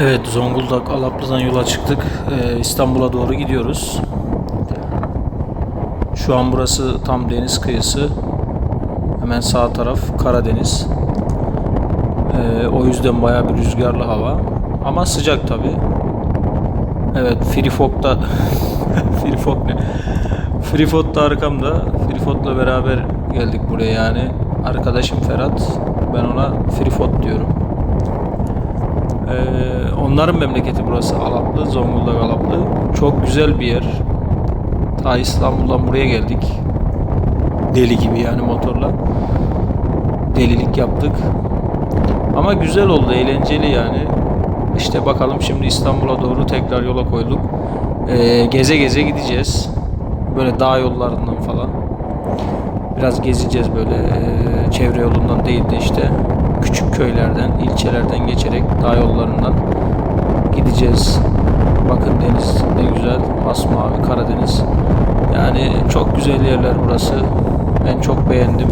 Evet Zonguldak Alaplı'dan yola çıktık. Ee, İstanbul'a doğru gidiyoruz. Şu an burası tam deniz kıyısı. Hemen sağ taraf Karadeniz. Ee, o yüzden bayağı bir rüzgarlı hava. Ama sıcak tabi. Evet Frifok'ta Frifok ne? Frifot da arkamda. Frifot'la beraber geldik buraya yani. Arkadaşım Ferhat. Ben ona Frifot diyorum. Ee, onların memleketi burası Alaplı, Zonguldak Alaplı. Çok güzel bir yer. Ta İstanbul'dan buraya geldik. Deli gibi yani motorla. Delilik yaptık. Ama güzel oldu, eğlenceli yani. İşte bakalım şimdi İstanbul'a doğru tekrar yola koyduk. Ee, geze geze gideceğiz. Böyle dağ yollarından falan. Biraz gezeceğiz böyle eee, çevre yolundan değil de işte küçük köylerden, ilçelerden geçerek dağ yollarından gideceğiz. Bakın deniz ne güzel, masmavi Karadeniz. Yani çok güzel yerler burası. Ben çok beğendim.